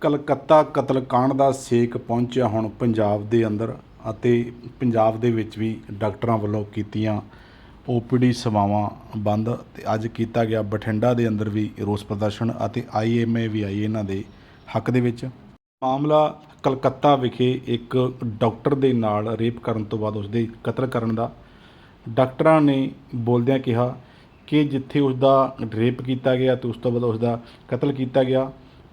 ਕਲਕੱਤਾ ਕਤਲकांड ਦਾ ਸੇਕ ਪਹੁੰਚਿਆ ਹੁਣ ਪੰਜਾਬ ਦੇ ਅੰਦਰ ਅਤੇ ਪੰਜਾਬ ਦੇ ਵਿੱਚ ਵੀ ਡਾਕਟਰਾਂ ਵੱਲੋਂ ਕੀਤੀਆਂ ਓਪੀਡੀ ਸੇਵਾਵਾਂ ਬੰਦ ਤੇ ਅੱਜ ਕੀਤਾ ਗਿਆ ਬਠਿੰਡਾ ਦੇ ਅੰਦਰ ਵੀ ਰੋਸ ਪ੍ਰਦਰਸ਼ਨ ਅਤੇ ਆਈਐਮਏ ਵੀ ਆਈ ਇਹਨਾਂ ਦੇ ਹੱਕ ਦੇ ਵਿੱਚ। ਮਾਮਲਾ ਕਲਕੱਤਾ ਵਿਖੇ ਇੱਕ ਡਾਕਟਰ ਦੇ ਨਾਲ ਰੇਪ ਕਰਨ ਤੋਂ ਬਾਅਦ ਉਸਦੇ ਕਤਲ ਕਰਨ ਦਾ ਡਾਕਟਰਾਂ ਨੇ ਬੋਲਦਿਆਂ ਕਿਹਾ ਕਿ ਜਿੱਥੇ ਉਸ ਦਾ ਰੇਪ ਕੀਤਾ ਗਿਆ ਤੇ ਉਸ ਤੋਂ ਬਾਅਦ ਉਸ ਦਾ ਕਤਲ ਕੀਤਾ ਗਿਆ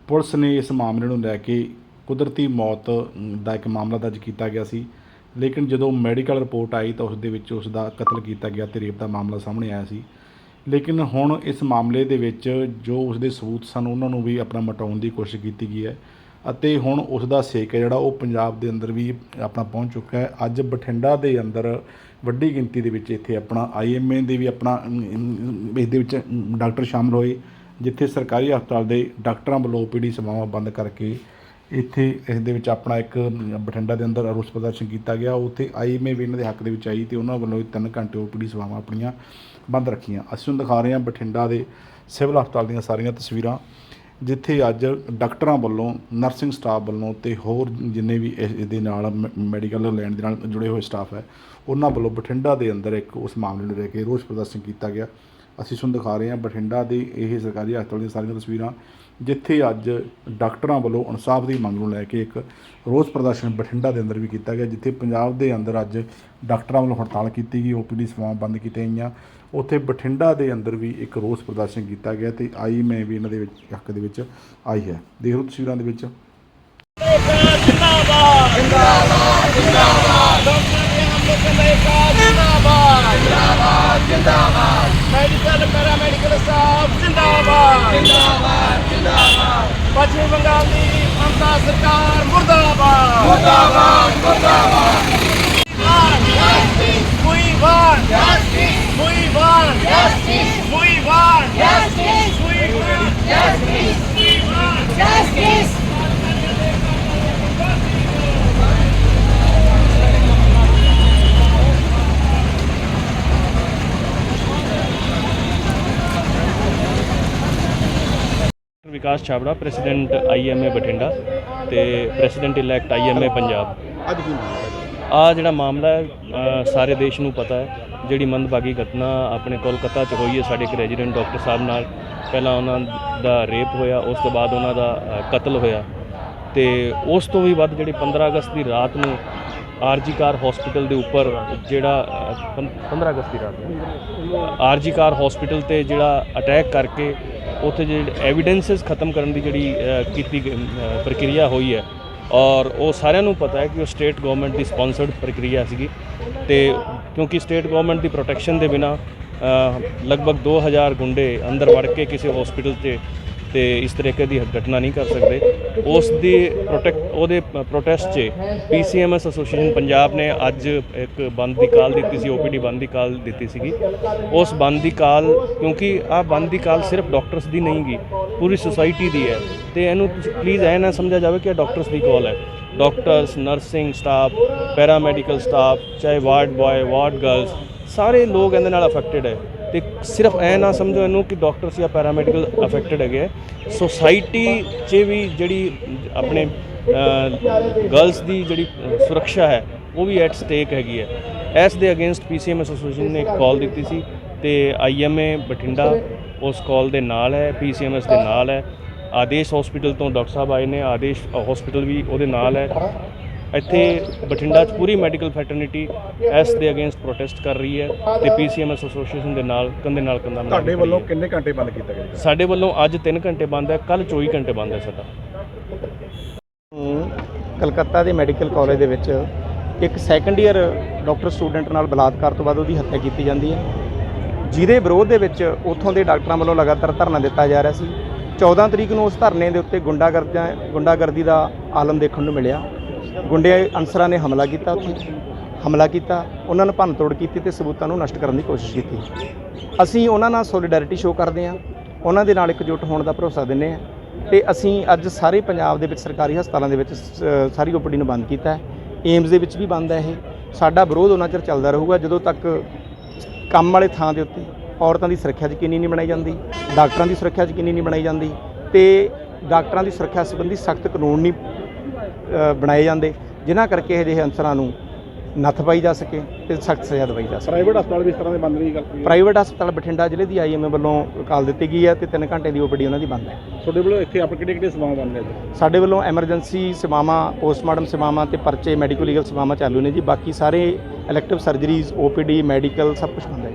ਪੁਲਿਸ ਨੇ ਇਸ ਮਾਮਲੇ ਨੂੰ ਲੈ ਕੇ ਕੁਦਰਤੀ ਮੌਤ ਦਾ ਇੱਕ ਮਾਮਲਾ ਦਰਜ ਕੀਤਾ ਗਿਆ ਸੀ। ਲੇਕਿਨ ਜਦੋਂ ਮੈਡੀਕਲ ਰਿਪੋਰਟ ਆਈ ਤਾਂ ਉਸ ਦੇ ਵਿੱਚ ਉਸ ਦਾ ਕਤਲ ਕੀਤਾ ਗਿਆ ਤੇ ਰੇਪ ਦਾ ਮਾਮਲਾ ਸਾਹਮਣੇ ਆਇਆ ਸੀ। ਲੇਕਿਨ ਹੁਣ ਇਸ ਮਾਮਲੇ ਦੇ ਵਿੱਚ ਜੋ ਉਸ ਦੇ ਸਬੂਤ ਸਨ, ਉਹਨਾਂ ਨੂੰ ਵੀ ਆਪਣਾ ਮਟਾਉਣ ਦੀ ਕੋਸ਼ਿਸ਼ ਕੀਤੀ ਗਈ ਹੈ ਅਤੇ ਹੁਣ ਉਸ ਦਾ ਸੇਕ ਹੈ ਜਿਹੜਾ ਉਹ ਪੰਜਾਬ ਦੇ ਅੰਦਰ ਵੀ ਆਪਣਾ ਪਹੁੰਚ ਚੁੱਕਾ ਹੈ। ਅੱਜ ਬਠਿੰਡਾ ਦੇ ਅੰਦਰ ਵੱਡੀ ਗਿਣਤੀ ਦੇ ਵਿੱਚ ਇੱਥੇ ਆਪਣਾ ਆਈਐਮਏ ਦੇ ਵੀ ਆਪਣਾ, ਇਸ ਦੇ ਵਿੱਚ ਡਾਕਟਰ ਸ਼ਾਮਲ ਹੋਏ। ਜਿੱਥੇ ਸਰਕਾਰੀ ਹਸਪਤਾਲ ਦੇ ਡਾਕਟਰਾਂ ਵੱਲੋਂ ਓਪੀਡੀ ਸੇਵਾਵਾਂ ਬੰਦ ਕਰਕੇ ਇੱਥੇ ਇਸ ਦੇ ਵਿੱਚ ਆਪਣਾ ਇੱਕ ਬਠਿੰਡਾ ਦੇ ਅੰਦਰ ਰੋਸ ਪ੍ਰਦਰਸ਼ਨ ਕੀਤਾ ਗਿਆ। ਉੱਥੇ ਆਈਐਮਏ ਵੀ ਇਹਨਾਂ ਦੇ ਹੱਕ ਦੇ ਵਿੱਚ ਆਈ ਤੇ ਉਹਨਾਂ ਵੱਲੋਂ 3 ਘੰਟੇ ਓਪੀਡੀ ਸੇਵਾਵਾਂ ਆਪਣੀਆਂ ਬੰਦ ਰੱਖੀਆਂ। ਅਸੀਂ ਹੁਣ ਦਿਖਾ ਰਹੇ ਹਾਂ ਬਠਿੰਡਾ ਦੇ ਸਿਵਲ ਹਸਪਤਾਲ ਦੀਆਂ ਸਾਰੀਆਂ ਤਸਵੀਰਾਂ, ਜਿੱਥੇ ਅੱਜ ਡਾਕਟਰਾਂ ਵੱਲੋਂ, ਨਰਸਿੰਗ ਸਟਾਫ ਵੱਲੋਂ ਤੇ ਹੋਰ ਜਿੰਨੇ ਵੀ ਇਸ ਦੇ ਨਾਲ ਮ- ਮੈਡੀਕਲ ਲੈਣ ਦੇ ਨਾਲ ਜੁੜੇ ਹੋਏ ਸਟਾਫ ਹੈ ਉਹਨਾਂ ਵੱਲੋਂ ਬਠਿੰਡਾ ਦੇ ਅੰਦਰ ਇੱਕ ਉਸ ਮਾਮਲੇ ਨੂੰ ਲੈ ਕੇ ਰੋਸ ਪ੍ਰਦਰਸ਼ਨ ਕੀਤਾ ਗਿਆ। ਅਸੀਂ ਤੁਹਾਨੂੰ ਦਿਖਾ ਰਹੇ ਹਾਂ ਬਠਿੰਡਾ ਦੇ ਇਹ ਸਰਕਾਰੀ ਹਸਪਤਾਲ ਦੀਆਂ ਸਾਰੀਆਂ ਤਸਵੀਰਾਂ, ਜਿੱਥੇ ਅੱਜ ਡਾਕਟਰਾਂ ਵੱਲੋਂ ਇਨਸਾਫ ਦੀ ਮੰਗ ਨੂੰ ਲੈ ਕੇ ਇੱਕ ਰੋਸ ਪ੍ਰਦਰਸ਼ਨ ਬਠਿੰਡਾ ਦੇ ਅੰਦਰ ਵੀ ਕੀਤਾ ਗਿਆ, ਜਿੱਥੇ ਪੰਜਾਬ ਦੇ ਅੰਦਰ ਅੱਜ ਡਾਕਟਰਾਂ ਵੱਲੋਂ ਹੜਤਾਲ ਕੀਤੀ ਗਈ ਓਪੀਡੀ ਸੇਵਾਵਾਂ ਬੰਦ ਕੀਤੀਆਂ ਗਈਆਂ। ਉੱਥੇ ਬਠਿੰਡਾ ਦੇ ਅੰਦਰ ਵੀ ਇੱਕ ਰੋਸ ਪ੍ਰਦਰਸ਼ਨ ਕੀਤਾ ਗਿਆ ਤੇ ਆਈ ਮੈਂ ਵੀ ਇਹਨਾਂ ਦੇ ਵਿੱਚ, ਹੱਕ ਦੇ ਵਿੱਚ ਆਈ ਹੈ। ਦੇਖ ਲਓ ਤਸਵੀਰਾਂ ਦੇ ਵਿੱਚ। ਜਿੰਦਾਬਾਦ ਜਿੰਦਾਬਾਦ ਜਿੰਦਾਬਾਦ। ਜਿੰਦਾਬਾਦ ਜਿੰਦਾਬਾਦ ਜਿੰਦਾਬਾਦ ਮੈਡੀਕਲ ਪੈਰਾਮੈਡੀਕਲ ਸਟਾਫ ਜਿੰਦਾਬਾਦ ਜਿੰਦਾਬਾਦ ਜਿੰਦਾਬਾਦ ਪੱਛਮੀ ਬੰਗਾਲ ਦੀ ਮਮਤਾ ਸਰਕਾਰ ਮੁਰਦਾਬਾਦ ਮੁਰਦਾਬਾਦ ਮੁਰਦਾਬਾਦ। ਵਿਕਾਸ ਛਾਬੜਾ ਪ੍ਰੈਜ਼ੀਡੈਂਟ ਆਈਐਮਏ ਬਠਿੰਡਾ ਤੇ ਪ੍ਰੈਜ਼ੀਡੈਂਟ ਇਲੈਕਟ ਆਈਐਮਏ ਪੰਜਾਬ। ਅੱਜ ਕੀ ਆ ਜਿਹੜਾ ਮਾਮਲਾ ਹੈ ਅ, ਸਾਰੇ ਦੇਸ਼ ਨੂੰ ਪਤਾ ਹੈ ਜਿਹੜੀ ਮੰਦਭਾਗੀ ਘਟਨਾ ਆਪਣੇ ਕੋਲਕਾਤਾ 'ਚ ਹੋਈ ਹੈ ਸਾਡੇ ਇੱਕ ਰੈਜ਼ੀਡੈਂਟ ਡਾਕਟਰ ਸਾਹਿਬ ਨਾਲ। ਪਹਿਲਾਂ ਉਹਨਾਂ ਦਾ ਰੇਪ ਹੋਇਆ ਉਸ ਤੋਂ ਬਾਅਦ ਉਹਨਾਂ ਦਾ ਅ, ਕਤਲ ਹੋਇਆ। ਤੇ ਉਸ ਤੋਂ ਵੀ ਵੱਧ ਜਿਹੜੀ 15 ਅਗਸਤ ਦੀ ਰਾਤ ਨੂੰ ਆਰਜੀ ਕਾਰ ਹਸਪੀਟਲ ਦੇ ਉੱਪਰ ਜਿਹੜਾ ਅ, ਪੰ- 15 ਅਗਸਤ ਦੀ ਰਾਤ ਨੂੰ। ਆਰਜੀ ਕਾਰ ਹਸਪੀਟਲ ਤੇ ਜਿਹੜਾ ਅਟੈਕ ਕਰਕੇ ਉੱਥੇ ਜਿਹੜੇ ਐਵੀਡੈਂਸਸ ਖਤਮ ਕਰਨ ਦੀ ਜਿਹੜੀ ਕੀਤੀ ਗ- ਪ੍ਰਕਿਰਿਆ ਹੋਈ ਹੈ। ਔਰ ਉਹ ਸਾਰਿਆਂ ਨੂੰ ਪਤਾ ਹੈ ਕਿ ਉਹ ਸਟੇਟ ਗਵਰਨਮੈਂਟ ਦੀ ਸਪਾਂਸਰਡ ਪ੍ਰਕਿਰਿਆ ਸੀਗੀ। ਤੇ ਕਿਉਂਕਿ ਸਟੇਟ ਗਵਰਨਮੈਂਟ ਦੀ ਪ੍ਰੋਟੈਕਸ਼ਨ ਦੇ ਬਿਨਾ ਲਗਭਗ 2000 ਗੁੰਡੇ ਅੰਦਰ ਵੜ ਕੇ ਕਿਸੇ ਹਸਪੀਟਲ 'ਤੇ ਤੇ ਇਸ ਤਰੀਕੇ ਦੀ ਘਟਨਾ ਨਹੀਂ ਕਰ ਸਕਦੇ। ਉਸ ਦੀ ਪ੍ਰੋਟੈਕਟ ਉਹਦੇ ਪ੍ਰੋਟੈਸਟ 'ਚ ਪੀਸੀਐਮਐਸ ਐਸੋਸੀਏਸ਼ਨ ਪੰਜਾਬ ਨੇ ਅੱਜ ਇੱਕ ਬੰਦ ਦੀ ਕਾਲ ਦਿੱਤੀ ਸੀ ਓਪੀਡੀ ਬੰਦ ਦੀ ਕਾਲ ਦਿੱਤੀ ਸੀਗੀ। ਉਸ ਬੰਦ ਦੀ ਕਾਲ, ਕਿਉਂਕਿ ਆ ਬੰਦ ਦੀ ਕਾਲ ਸਿਰਫ ਡਾਕਟਰਸ ਦੀ ਨਹੀਂ ਗੀ, ਪੂਰੀ ਸੁਸਾਇਟੀ ਦੀ ਹੈ। ਤੇ ਇਹਨੂੰ ਪਲੀਜ਼ ਐ ਨਾ ਸਮਝਿਆ ਜਾਵੇ ਕਿ ਇਹ ਡਾਕਟਰਸ ਦੀ ਕਾਲ ਹੈ। Doctors nursing staff paramedical staff ਚਾਹੇ ਵਾਰਡ ਬॉय ਵਾਰਡ ਗਰਲਸ ਸਾਰੇ ਲੋਕ ਇਹਦੇ ਨਾਲ ਅਫੈਕਟਡ ਹੈ। ਤੇ ਸਿਰਫ ਐ ਨਾ ਸਮਝੋ ਇਹਨੂੰ ਕਿ ਡਾਕਟਰਸ ਜਾਂ ਪੈਰਾਮੈਡੀਕਲ ਅਫੈਕਟਡ ਹੈਗੇ ਸੋਸਾਇਟੀ 'ਚ ਵੀ ਜਿਹੜੀ ਆਪਣੇ ਗਰਲਸ ਦੀ ਜਿਹੜੀ ਸੁਰੱਖਿਆ ਹੈ, ਉਹ ਵੀ ਐਟ ਸਟੇਕ ਹੈਗੀ ਹੈ। ਇਸ ਦੇ ਅਗੇਂਸਟ ਪੀਸੀਐਮ ਐਸੋਸੀਏਸ਼ਨ ਨੇ ਇੱਕ ਕਾਲ ਦਿੱਤੀ ਸੀ ਤੇ ਆਈਐਮਏ ਬਠਿੰਡਾ ਉਸ ਕਾਲ ਦੇ ਨਾਲ ਹੈ ਪੀਸੀਐਮਐਸ ਦੇ ਨਾਲ ਹੈ। ਆਦੇਸ਼ ਹਸਪੀਟਲ ਤੋਂ ਡਾਕਟਰ ਸਾਹਿਬ ਆਏ ਨੇ, ਆਦੇਸ਼ ਹਸਪੀਟਲ ਵੀ ਉਹਦੇ ਨਾਲ ਹੈ। ਇੱਥੇ ਬਠਿੰਡਾ 'ਚ ਪੂਰੀ ਮੈਡੀਕਲ ਫੈਟਰਨਿਟੀ ਇਸ ਦੇ ਅਗੇਂਸਟ ਪ੍ਰੋਟੈਸਟ ਕਰ ਰਹੀ ਹੈ ਤੇ ਪੀਸੀਐਮਐਸ ਐਸੋਸੀਏਸ਼ਨ ਦੇ ਨਾਲ ਕੰਧੇ ਨਾਲ ਕੰਧਾ ਮਿਲਾ ਕੇ ਤੁਹਾਡੇ ਵੱਲੋਂ ਹੈ। ਕਿੰਨੇ ਘੰਟੇ ਬੰਦ ਕੀਤਾ ਗਿਆ? ਸਾਡੇ ਵੱਲੋਂ ਅੱਜ 3 ਘੰਟੇ ਬੰਦ ਹੈ ਕੱਲ 24 ਘੰਟੇ ਬੰਦ ਹੈ ਸਾਡਾ। ਨੂੰ ਕਲਕੱਤਾ ਦੇ ਮੈਡੀਕਲ ਕਾਲਜ ਦੇ ਵਿੱਚ ਇੱਕ ਸੈਕੰਡ ਈਅਰ ਡਾਕਟਰ ਸਟੂਡੈਂਟ ਨਾਲ ਬਲਾਤਕਾਰ ਤੋਂ ਬਾਅਦ ਉਹਦੀ ਹੱਤਿਆ ਕੀਤੀ ਜਾਂਦੀ ਹੈ। ਜਿਹਦੇ ਵਿਰੋਧ ਦੇ ਵਿੱਚ ਉੱਥੋਂ ਦੇ ਡਾਕਟਰਾਂ ਵੱਲੋਂ ਲਗਾਤਾਰ ਧਰਨਾ ਦਿੱਤਾ ਜਾ ਰਿਹਾ ਸੀ। 14 ਤਰੀਕ ਨੂੰ ਉਸ ਧਰਨੇ ਦੇ ਉੱਤੇ ਗੁੰਡਾਗਰਦੀਆਂ ਗੁੰਡਾਗਰਦੀ ਦਾ ਆਲਮ ਦੇਖਣ ਨੂੰ ਮਿਲਿਆ। ਗੁੰਡੇ ਅਨਸਰਾਂ ਨੇ ਹਮਲਾ ਕੀਤਾ ਉੱਥੇ, ਹਮਲਾ ਕੀਤਾ, ਉਹਨਾਂ ਨੂੰ ਭੰਨਤੋੜ ਕੀਤੀ ਤੇ ਸਬੂਤਾਂ ਨੂੰ ਨਸ਼ਟ ਕਰਨ ਦੀ ਕੋਸ਼ਿਸ਼ ਕੀਤੀ। ਅਸੀਂ ਉਹਨਾਂ ਨਾਲ ਸੋਲੀਡੈਰਿਟੀ ਸ਼ੋਅ ਕਰਦੇ ਹਾਂ, ਉਹਨਾਂ ਦੇ ਨਾਲ ਇਕਜੁੱਟ ਹੋਣ ਦਾ ਭਰੋਸਾ ਦਿੰਦੇ ਹਾਂ ਤੇ ਅਸੀਂ ਅੱਜ ਸਾਰੇ ਪੰਜਾਬ ਦੇ ਵਿੱਚ ਸਰਕਾਰੀ ਹਸਪਤਾਲਾਂ ਦੇ ਵਿੱਚ ਸ- ਸਾਰੀ ਓਪੀਡੀ ਨੂੰ ਬੰਦ ਕੀਤਾ ਹੈ। ਏਮਜ਼ ਦੇ ਵਿੱਚ ਵੀ ਬੰਦ ਹੈ ਇਹ। ਸਾਡਾ ਵਿਰੋਧ ਉਹਨਾਂ ਚਿਰ ਚੱਲਦਾ ਰਹੂਗਾ ਜਦੋਂ ਤੱਕ ਕੰਮ ਵਾਲੇ ਥਾਂ ਦੇ ਉੱਤੇ ਔਰਤਾਂ ਦੀ ਸੁਰੱਖਿਆ ਯਕੀਨੀ ਨਹੀਂ ਬਣਾਈ ਜਾਂਦੀ, ਡਾਕਟਰਾਂ ਦੀ ਸੁਰੱਖਿਆ ਯਕੀਨੀ ਨਹੀਂ ਬਣਾਈ ਜਾਂਦੀ ਤੇ ਡਾਕਟਰਾਂ ਦੀ ਸੁਰੱਖਿਆ ਸੰਬੰਧੀ ਸਖਤ ਕਾਨੂੰਨ ਨਹੀਂ ਬਣਾਏ ਜਾਂਦੇ ਜਿਨ੍ਹਾਂ ਕਰਕੇ ਇਹ ਜਿਹੇ ਅਨਸਰਾਂ ਨੂੰ ਨੱਥ ਪਾਈ ਜਾ ਸਕੇ ਤੇ ਸਖਤ ਸਜ਼ਾ ਦਵਾਈ ਜਾ ਸਕੇ। ਪ੍ਰਾਈਵੇਟ ਹਸਪਤਾਲ ਵੀ ਇਸ ਤਰ੍ਹਾਂ ਦੇ ਬੰਦ ਨਹੀਂ ਗੱਲ ਪ੍ਰਾਈਵੇਟ ਹਸਪਤਾਲ ਬਠਿੰਡਾ ਜ਼ਿਲ੍ਹੇ ਦੀ ਆਈਐਮਏ ਵੱਲੋਂ ਕਾਲ ਦਿੱਤੀ ਗਈ ਹੈ ਤੇ 3 ਘੰਟੇ ਦੀ ਓਪੀਡੀ ਉਹਨਾਂ ਦੀ ਬੰਦ ਹੈ। ਤੁਹਾਡੇ ਵੱਲੋਂ ਇੱਥੇ ਆਪਣੇ ਕਿਹੜੇ ਕਿਹੜੇ ਸੇਵਾਵਾਂ ਰਹੇ ਜੀ? ਸਾਡੇ ਵੱਲੋਂ ਐਮਰਜੈਂਸੀ ਸੇਵਾਵਾਂ ਪੋਸਟਮਾਰਟਮ ਸੇਵਾਵਾਂ ਤੇ ਪਰਚੇ ਮੈਡੀਕੋ ਲੀਗਲ ਸੇਵਾਵਾਂ ਚਾਲੂ ਨੇ ਜੀ। ਬਾਕੀ ਸਾਰੇ ਇਲੈਕਟਿਵ ਸਰਜਰੀਜ਼ ਓਪੀਡੀ ਮੈਡੀਕਲ ਸਭ ਕੁਝ ਬੰਦ ਹੈ